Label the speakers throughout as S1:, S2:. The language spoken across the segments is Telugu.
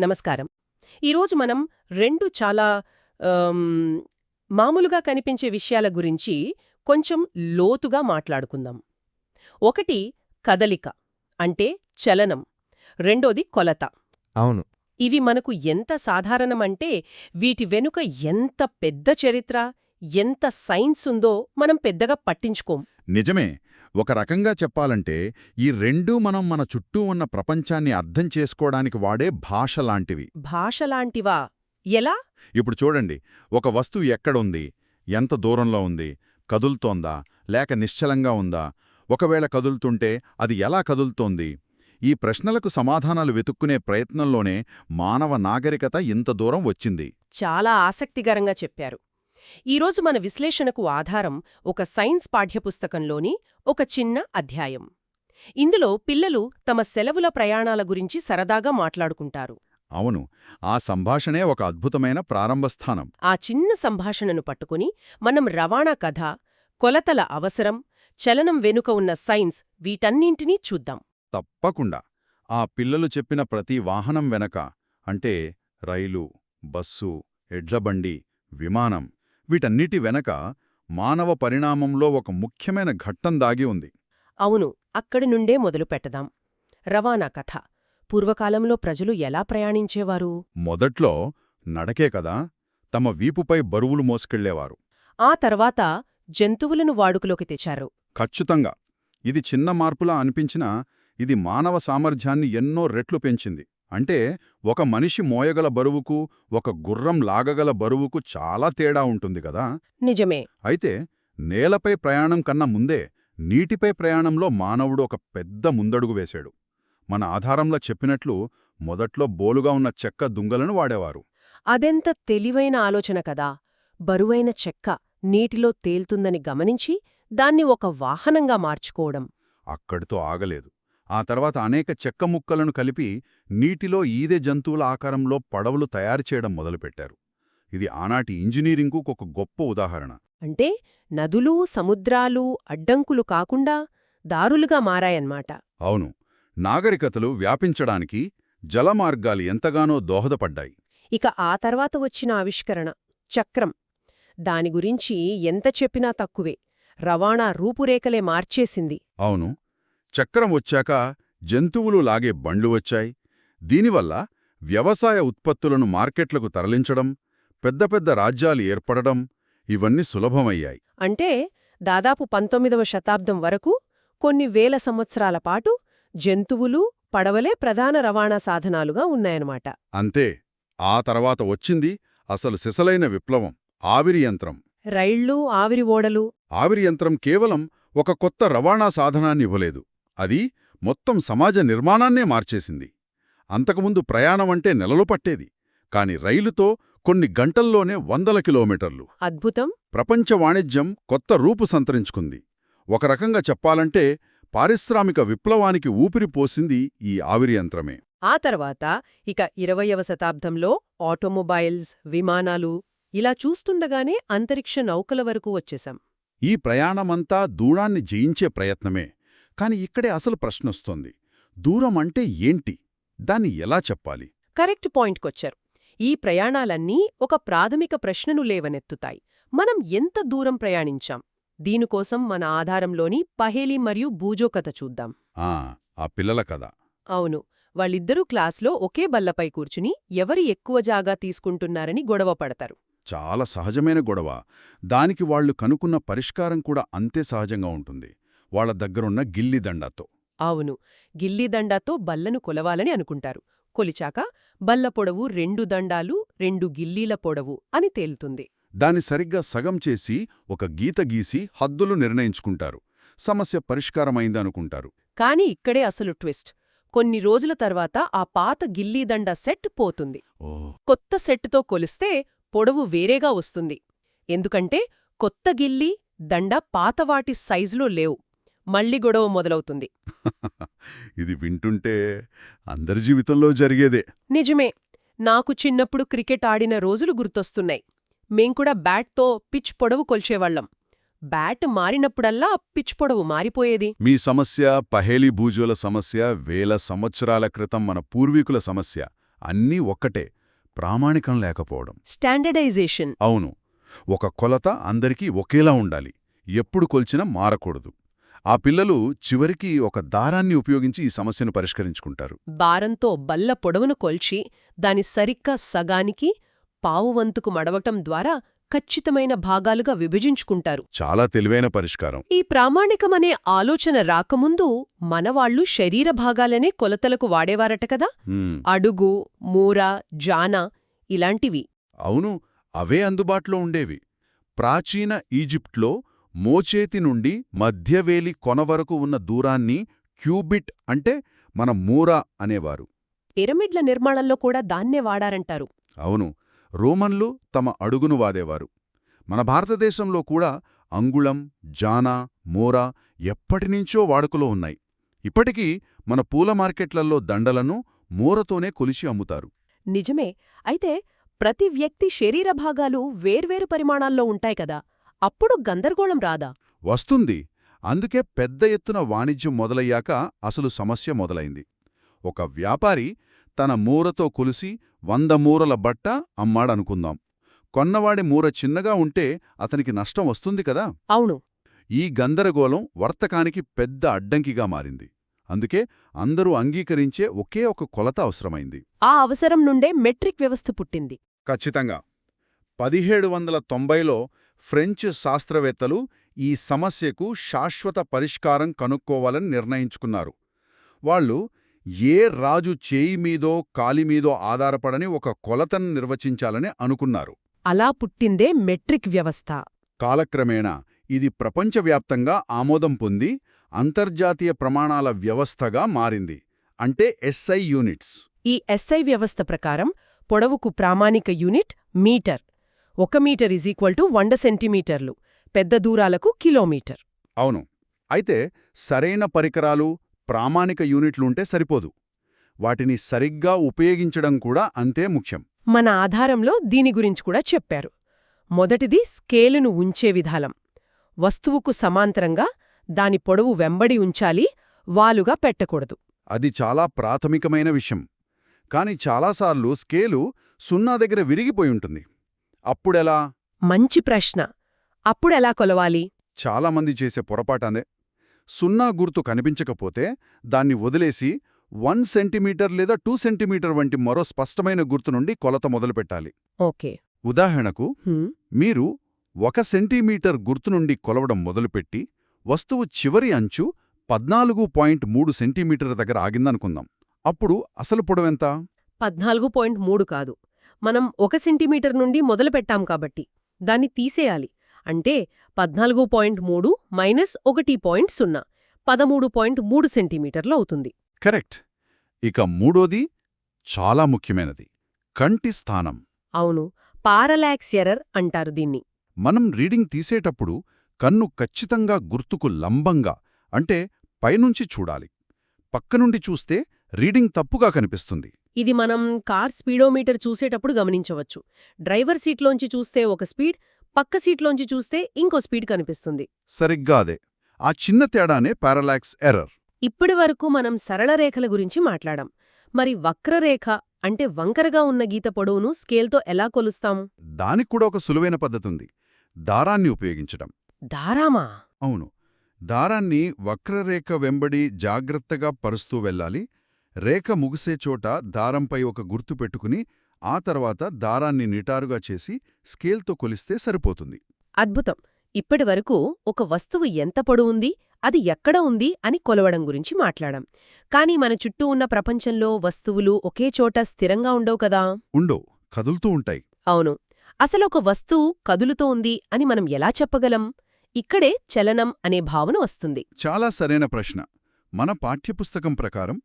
S1: నమస్కారం. ఈరోజు మనం రెండు చాలా మామూలుగా కనిపించే విషయాల గురించి కొంచెం లోతుగా మాట్లాడుకుందాం. ఒకటి కదలిక అంటే చలనం. రెండోది కొలత.
S2: అవును.
S1: ఇవి మనకు ఎంత సాధారణమంటే వీటి వెనుక ఎంత పెద్ద చరిత్ర ఎంత సైన్స్ ఉందో మనం పెద్దగా పట్టించుకోం.
S3: నిజమే. ఒక రకంగా చెప్పాలంటే ఈ రెండూ మనం మన చుట్టూ ఉన్న ప్రపంచాన్ని అర్థం చేసుకోవడానికి వాడే భాష లాంటివి.
S1: భాషలాంటివా ఎలా?
S3: ఇప్పుడు చూడండి. ఒక వస్తువు ఎక్కడుంది? ఎంత దూరంలో ఉంది? కదులుతోందా? లేక నిశ్చలంగా ఉందా? ఒకవేళ కదులుతుంటే అది ఎలా కదులుతోంది? ఈ ప్రశ్నలకు సమాధానాలు వెతుక్కునే ప్రయత్నంలోనే మానవ నాగరికత ఇంత దూరం వచ్చింది.
S1: చాలా ఆసక్తికరంగా చెప్పారు. ఈరోజు మన విశ్లేషణకు ఆధారం ఒక సైన్స్ పాఠ్యపుస్తకంలోని ఒక చిన్న అధ్యాయం. ఇందులో పిల్లలు తమ సెలవుల ప్రయాణాల గురించి సరదాగా మాట్లాడుకుంటారు.
S3: అవును ఆ సంభాషణే ఒక అద్భుతమైన ప్రారంభస్థానం.
S1: ఆ చిన్న సంభాషణను పట్టుకుని మనం రవాణా కథ కొలతల అవసరం చలనం వెనుక ఉన్న సైన్స్ వీటన్నింటినీ చూద్దాం.
S3: తప్పకుండా. ఆ పిల్లలు చెప్పిన ప్రతి వాహనం వెనక అంటే రైలు బస్సు ఎడ్లబండి విమానం వీటన్నిటి వెనక మానవ పరిణామంలో ఒక ముఖ్యమైన ఘట్టం దాగి ఉంది.
S1: అవును అక్కడి నుండే మొదలు పెట్టదాం రవాణా కథ. పూర్వకాలంలో ప్రజలు ఎలా ప్రయాణించేవారు?
S3: మొదట్లో నడకే కదా తమ వీపుపై బరువులు మోసుకెళ్ళేవారు
S1: ఆ తర్వాత జంతువులను వాడుకలోకి తెచ్చారు.
S3: ఖచ్చితంగా. ఇది చిన్న మార్పులా అనిపించినా ఇది మానవ సామర్థ్యాన్ని ఎన్నో రెట్లు పెంచింది. అంటే ఒక మనిషి మోయగల బరువుకు ఒక గుర్రం లాగగల బరువుకు చాలా తేడా ఉంటుంది కదా?
S1: నిజమే.
S3: అయితే నేలపై ప్రయాణం కన్నా ముందే నీటిపై ప్రయాణంలో మానవుడు ఒక పెద్ద ముందడుగు వేశాడు. మన ఆధారంలో చెప్పినట్లు మొదట్లో బోలుగా ఉన్న చెక్క దుంగలను వాడేవారు.
S1: అదెంత తెలివైన ఆలోచన కదా! బరువైన చెక్క నీటిలో తేల్తుందని గమనించి దాన్ని ఒక వాహనంగా మార్చుకోవడం.
S3: అక్కడితో ఆగలేదు. ఆ తర్వాత అనేక చెక్క ముక్కలను కలిపి నీటిలో ఈదె జంతువుల ఆకారంలో పడవలు తయారు చేయడం మొదలుపెట్టారు. ఇది ఆనాటి ఇంజనీరింగ్కు ఒక గొప్ప ఉదాహరణ.
S1: అంటే నదులు సముద్రాలు అడ్డంకులు కాకుండా దారులుగా మారాయన్మాట
S3: అవును. నాగరికతలు వ్యాపించడానికి జలమార్గాలు ఎంతగానో దోహదపడ్డాయి.
S1: ఇక ఆ తర్వాత వచ్చిన ఆవిష్కరణ చక్రం. దాని గురించి ఎంత చెప్పినా తక్కువే. రవాణా రూపురేఖలే మార్చేసింది.
S3: అవును. చక్రం వచ్చాక జంతువులు లాగే బండ్లు వచ్చాయి. దీనివల్ల వ్యవసాయ ఉత్పత్తులను మార్కెట్లకు తరలించడం పెద్ద పెద్ద రాజ్యాలు ఏర్పడడం ఇవన్నీ సులభమయ్యాయి.
S1: అంటే దాదాపు పంతొమ్మిదవ శతాబ్దం వరకు కొన్ని వేల సంవత్సరాల పాటు జంతువులు పడవలే ప్రధాన రవాణా సాధనాలుగా ఉన్నాయన్నమాట.
S3: అంతే ఆ తర్వాత వచ్చింది అసలు సిసలైన విప్లవం ఆవిరి యంత్రం.
S1: రైళ్ళు ఆవిరి ఓడలు.
S3: ఆవిరి యంత్రం కేవలం ఒక కొత్త రవాణా సాధనాన్ని ఇవ్వలేదు. అది మొత్తం సమాజ నిర్మాణాన్నే మార్చేసింది. అంతకుముందు ప్రయాణమంటే నెలలు పట్టేది కాని రైలుతో కొన్ని గంటల్లోనే వందల కిలోమీటర్లు.
S1: అద్భుతం.
S3: ప్రపంచ వాణిజ్యం కొత్త రూపు సంతరించుకుంది. ఒక రకంగా చెప్పాలంటే పారిశ్రామిక విప్లవానికి ఊపిరి పోసింది ఈ ఆవిరి యంత్రమే.
S1: ఆ తర్వాత ఇక ఇరవయవ శతాబ్దంలో ఆటోమొబైల్స్ విమానాలు ఇలా చూస్తుండగానే అంతరిక్ష నౌకల వరకు వచ్చేశాం.
S3: ఈ ప్రయాణమంతా దూరాన్ని జయించే ప్రయత్నమే. కాని ఇక్కడే అసలు ప్రశ్నొస్తోంది. దూరం అంటే ఏంటి? దాన్ని ఎలా చెప్పాలి?
S1: కరెక్ట్ పాయింట్కొచ్చారు. ఈ ప్రయాణాలన్నీ ఒక ప్రాథమిక ప్రశ్నను లేవనెత్తుతాయి. మనం ఎంత దూరం ప్రయాణించాం? దీనికోసం మన ఆధారంలోని పహేలి మరియు బూజో కథ చూద్దాం.
S3: ఆ ఆ పిల్లల కథ.
S1: అవును. వాళ్ళిద్దరూ క్లాస్లో ఒకే బల్లపై కూర్చుని ఎవరి ఎక్కువ జాగా తీసుకుంటున్నారని గొడవ పడతారు.
S3: చాలా సహజమైన గొడవ. దానికి వాళ్ళు కనుక్కున్న పరిష్కారం కూడా అంతే సహజంగా ఉంటుంది. వాళ్ళ దగ్గరున్న గిల్లిదండాతో
S1: అవును. గిల్లీదండాతో బల్లను కొలవాలని అనుకుంటారు. కొలిచాక బల్ల పొడవు రెండు దండాలు రెండు గిల్లీల పొడవు అని తేలుతుంది.
S3: దాన్ని సరిగ్గా సగం చేసి ఒక గీత గీసి హద్దులు నిర్ణయించుకుంటారు. సమస్య పరిష్కారమైందనుకుంటారు.
S1: కాని ఇక్కడే అసలు ట్విస్ట్. కొన్ని రోజుల తర్వాత ఆ పాత గిల్లీదండ సెట్ పోతుంది. కొత్త సెట్తో కొలిస్తే పొడవు వేరేగా వస్తుంది. ఎందుకంటే కొత్త గిల్లీ దండ పాతవాటి సైజులో లేవు. మళ్ళీ గొడవ మొదలవుతుంది.
S3: ఇది వింటుంటే అందరి జీవితంలో జరిగేదే.
S1: నిజమే. నాకు చిన్నప్పుడు క్రికెట్ ఆడిన రోజులు గుర్తొస్తున్నాయి. మేంకూడా బ్యాట్తో పిచ్ పొడవు కొల్చేవాళ్ళం బ్యాట్ మారినప్పుడల్లా పిచ్ పొడవు మారిపోయేది.
S3: మీ సమస్య పహేలీ బూజుల సమస్య వేల సంవత్సరాల క్రితం మన పూర్వీకుల సమస్య అన్నీ ఒక్కటే ప్రామాణికం లేకపోవడం.
S1: స్టాండర్డైజేషన్.
S3: అవును. ఒక కొలత అందరికీ ఒకేలా ఉండాలి. ఎప్పుడు కొల్చినా మారకూడదు. ఆ పిల్లలు చివరికి ఒక దారాన్ని ఉపయోగించి ఈ సమస్యను పరిష్కరించుకుంటారు.
S1: భారంతో బల్ల పొడవును కొల్చి దాని సరిగ్గా సగానికి పావువంతుకు మడవటం ద్వారా ఖచ్చితమైన భాగాలుగా విభజించుకుంటారు.
S3: చాలా తెలివైన పరిష్కారం.
S1: ఈ ప్రామాణికమనే ఆలోచన రాకముందు మనవాళ్ళు శరీర భాగాలనే కొలతలకు వాడేవారట కదా? అడుగు మూర జాన ఇలాంటివి.
S3: అవును అవే అందుబాటులో ఉండేవి. ప్రాచీన ఈజిప్ట్లో మోచేతి నుండి మధ్యవేలి కొన వరకు ఉన్న దూరాన్ని క్యూబిట్ అంటే మన మూర అనేవారు.
S1: పిరమిడ్ల నిర్మాణంలో కూడా దాన్నే వాడారంటారు.
S3: అవును రోమన్లు తమ అడుగును వాదేవారు. మన భారతదేశంలో కూడా అంగుళం జానా మోరా ఎప్పటినుంచో వాడుకలో ఉన్నాయి. ఇప్పటికీ మన పూల మార్కెట్లలో దండలను మూరతోనే కొలిచి అమ్ముతారు.
S1: నిజమే అయితే ప్రతి వ్యక్తి శరీర భాగాలు వేర్వేరు పరిమాణాల్లో ఉంటాయి కదా. అప్పుడు గందరగోళం రాదా?
S3: వస్తుంది. అందుకే పెద్ద ఎత్తున వాణిజ్యం మొదలయ్యాక అసలు సమస్య మొదలైంది. ఒక వ్యాపారి తన మూరతో కొలిసి వంద మూరల బట్ట అమ్మాడనుకుందాం. కొన్నవాడి మూర చిన్నగా ఉంటే అతనికి నష్టం వస్తుంది కదా?
S1: అవును.
S3: ఈ గందరగోళం వర్తకానికి పెద్ద అడ్డంకిగా మారింది. అందుకే అందరూ అంగీకరించే ఒకే ఒక కొలత అవసరమైంది.
S1: ఆ అవసరం నుండే మెట్రిక్ వ్యవస్థ పుట్టింది.
S3: ఖచ్చితంగా. పదిహేడు వందల తొంభైలో ఫ్రెంచ్ శాస్త్రవేత్తలు ఈ సమస్యకు శాశ్వత పరిష్కారం కనుక్కోవాలని నిర్ణయించుకున్నారు. వాళ్ళు ఏ రాజు చేయి మీదో కాలిమీదో ఆధారపడని ఒక కొలతను నిర్వచించాలని అనుకున్నారు.
S1: అలా పుట్టిందే మెట్రిక్ వ్యవస్థ.
S3: కాలక్రమేణా ఇది ప్రపంచవ్యాప్తంగా ఆమోదం పొంది అంతర్జాతీయ ప్రమాణాల వ్యవస్థగా మారింది. అంటే ఎస్ఐ యూనిట్స్.
S1: ఈ ఎస్ఐ వ్యవస్థ ప్రకారం పొడవుకు ప్రామాణిక యూనిట్ మీటర్. ఒక మీటర్ ఈజ్ ఈక్వల్ టు వంద సెంటీమీటర్లు. పెద్ద దూరాలకు కిలోమీటర్.
S3: అవును. అయితే సరైన పరికరాలు ప్రామాణిక యూనిట్లుంటే సరిపోదు. వాటిని సరిగ్గా ఉపయోగించడం కూడా అంతే ముఖ్యం.
S1: మన ఆధారంలో దీని గురించి కూడా చెప్పారు. మొదటిది స్కేలును ఉంచే విధానం. వస్తువుకు సమాంతరంగా దాని పొడవు వెంబడి ఉంచాలి వాలుగా పెట్టకూడదు.
S3: అది చాలా ప్రాథమికమైన విషయం. కాని చాలాసార్లు స్కేలు సున్నా దగ్గర విరిగిపోయి ఉంటుంది. అప్పుడెలా?
S1: మంచి ప్రశ్న. అప్పుడెలా కొలవాలి?
S3: చాలామంది చేసే పొరపాటందే. సున్నా గుర్తు కనిపించకపోతే దాన్ని వదిలేసి వన్ సెంటీమీటర్ లేదా టూ సెంటీమీటర్ వంటి మరో స్పష్టమైన గుర్తు నుండి కొలత మొదలుపెట్టాలి.
S1: ఓకే.
S3: ఉదాహరణకు మీరు ఒక సెంటీమీటర్ గుర్తు నుండి కొలవడం మొదలుపెట్టి వస్తువు చివరి అంచు పద్నాలుగు పాయింట్ మూడు సెంటీమీటర్ దగ్గర ఆగిందనుకుందాం. అప్పుడు అసలు పొడవెంత?
S1: పద్నాలుగు పాయింట్ మూడు కాదు. మనం ఒక సెంటీమీటర్ నుండి మొదలు పెట్టాం కాబట్టి దాన్ని తీసేయాలి. అంటే పద్నాలుగు పాయింట్ మూడు మైనస్ ఒకటి పాయింట్ సున్నా పదమూడు పాయింట్ మూడు సెంటీమీటర్లు అవుతుంది.
S3: కరెక్ట్. ఇక మూడోది చాలా ముఖ్యమైనది కంటి స్థానం.
S1: అవును పారలాక్స్ ఎరర్ అంటారు దీన్ని.
S3: మనం రీడింగ్ తీసేటప్పుడు కన్ను ఖచ్చితంగా గుర్తుకు లంబంగా అంటే పైనుంచి చూడాలి. పక్కనుండి చూస్తే రీడింగ్ తప్పుగా కనిపిస్తుంది.
S1: ఇది మనం కార్ స్పీడోమీటర్ చూసేటప్పుడు గమనించవచ్చు. డ్రైవర్ సీట్లోంచి చూస్తే ఒక స్పీడ్ పక్క సీట్లోంచి చూస్తే ఇంకో స్పీడ్ కనిపిస్తుంది.
S3: సరిగ్గా అదే. ఆ చిన్న తేడానే పారలాక్స్ ఎర్రర్.
S1: ఇప్పటి వరకు మనం సరళ రేఖల గురించి మాట్లాడాం. మరి వక్రరేఖ అంటే వంకరగా ఉన్న గీత పొడవును స్కేల్తో ఎలా కొలుస్తాం?
S3: దానికి కూడా ఒక సులువైన పద్ధతుంది. దారాన్ని ఉపయోగించడం
S1: దారామా?
S3: అవును. దారాన్ని వక్రరేఖ వెంబడి జాగ్రత్తగా పరుస్తూ వెళ్ళాలి. రేఖ ముగిసే చోట దారంపై ఒక గుర్తు పెట్టుకుని ఆ తర్వాత దారాన్ని నిటారుగా చేసి స్కేల్తో కొలిస్తే సరిపోతుంది.
S1: అద్భుతం! ఇప్పటి వరకు ఒక వస్తువు ఎంత పొడవుంది అది ఎక్కడ ఉంది అని కొలవడం గురించి మాట్లాడాం. కానీ మన చుట్టూ ఉన్న ప్రపంచంలో వస్తువులు ఒకే చోట స్థిరంగా ఉండవు కదా?
S3: ఉండో కదులుతూ ఉంటాయి.
S1: అవును! అసలు ఒక వస్తువు కదులుతూ ఉంది అని మనం ఎలా చెప్పగలం? ఇక్కడే చలనం అనే భావన వస్తుంది.
S3: చాలా సరైన ప్రశ్న. మన పాఠ్యపుస్తకం ప్రకారం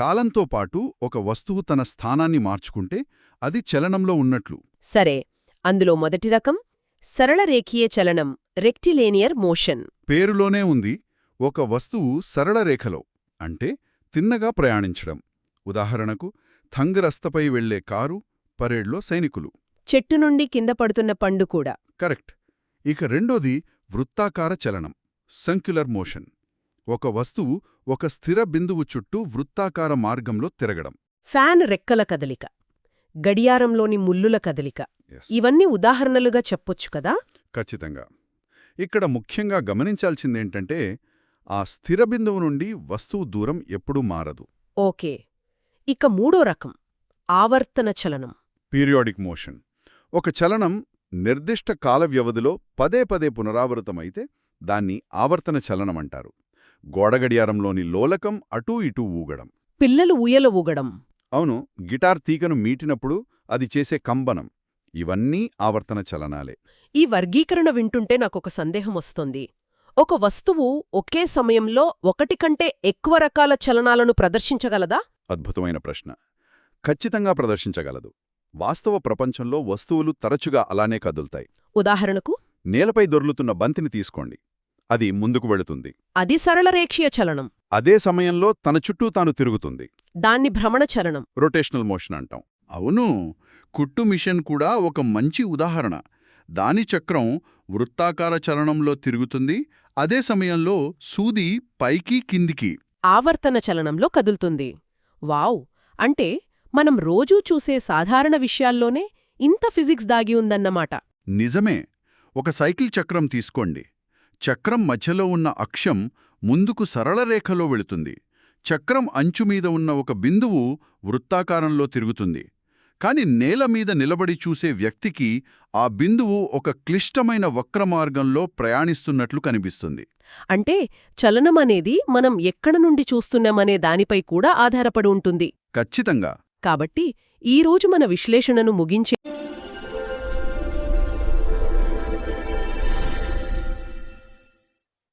S3: కాలంతో పాటు ఒక వస్తువు తన స్థానాన్ని మార్చుకుంటే అది చలనంలో ఉన్నట్లు.
S1: సరే అందులో మొదటి రకం సరళ రేఖీయ చలనం రెక్టిలేనియర్ మోషన్.
S3: పేరులోనే ఉంది ఒక వస్తువు సరళ రేఖలో అంటే తిన్నగా ప్రయాణించడం. ఉదాహరణకు థంగరస్తపై వెళ్ళే కారు పరేడ్లో సైనికులు.
S1: చెట్టు నుండి కింద పడుతున్న పండు కూడా.
S3: కరెక్ట్. ఇక రెండోది వృత్తాకార చలనం సంక్యులర్ మోషన్. ఒక వస్తువు ఒక స్థిర బిందువు చుట్టూ వృత్తాకార మార్గంలో తిరగడం.
S1: ఫ్యాన్ రెక్కల కదలిక గడియారంలోని ముల్లుల కదలిక. ఇవన్నీ ఉదాహరణలుగా చెప్పొచ్చు కదా?
S3: ఖచ్చితంగా. ఇక్కడ ముఖ్యంగా గమనించాల్సిందేంటంటే ఆ స్థిర బిందువు నుండి వస్తువు దూరం ఎప్పుడూ మారదు.
S1: ఓకే. ఇక మూడో రకం ఆవర్తన చలనం.
S3: Periodic motion. ఒక చలనం నిర్దిష్ట కాల వ్యవధిలో పదే పదే పునరావృతమైతే దాన్ని ఆవర్తన చలనమంటారు గోడగడియారంలోని లోలకం అటూ ఇటూ ఊగడం.
S1: పిల్లలు ఊయల ఊగడం.
S3: అవును గిటార్ తీగను మీటినప్పుడు అది చేసే కంబనం. ఇవన్నీ ఆవర్తన చలనాలే.
S1: ఈ వర్గీకరణ వింటుంటే నాకొక సందేహం వస్తోంది. ఒక వస్తువు ఒకే సమయంలో ఒకటి కంటే ఎక్కువ రకాల చలనాలను ప్రదర్శించగలదా?
S3: అద్భుతమైన ప్రశ్న. ఖచ్చితంగా ప్రదర్శించగలదు. వాస్తవ ప్రపంచంలో వస్తువులు తరచుగా అలానే కదులుతాయి.
S1: ఉదాహరణకు?
S3: నేలపై దొర్లుతున్న బంతిని తీసుకోండి. అది ముందుకు వెళుతుంది.
S1: అది సరళరేఖీయ చలనం.
S3: అదే సమయంలో తన చుట్టూ తాను తిరుగుతుంది.
S1: దాన్ని భ్రమణ చలనం.
S3: రొటేషనల్ మోషన్ అంటాం.
S2: అవును కుట్టు మిషన్ కూడా ఒక మంచి ఉదాహరణ. దాని చక్రం వృత్తాకార చలనంలో తిరుగుతుంది అదే సమయంలో సూది పైకి కిందికి.
S1: ఆవర్తన చలనంలో కదులుతుంది. వావ్! అంటే మనం రోజూ చూసే సాధారణ విషయాల్లోనే ఇంత ఫిజిక్స్ దాగి ఉందన్నమాట.
S2: నిజమే. ఒక సైకిల్ చక్రం తీసుకోండి. చక్రం మధ్యలో ఉన్న అక్షం ముందుకు సరళ రేఖలో వెళుతుంది. చక్రం అంచు మీద ఉన్న ఒక బిందువు వృత్తాకారంలో తిరుగుతుంది. కాని నేల మీద నిలబడి చూసే వ్యక్తికి ఆ బిందువు ఒక క్లిష్టమైన వక్రమార్గంలో ప్రయాణిస్తున్నట్లు కనిపిస్తుంది.
S1: అంటే చలనం అనేది మనం ఎక్కడ నుండి చూస్తున్నామనే దానిపై కూడా ఆధారపడి ఉంటుంది.
S2: ఖచ్చితంగా.
S1: కాబట్టి ఈ రోజు మన విశ్లేషణను ముగించే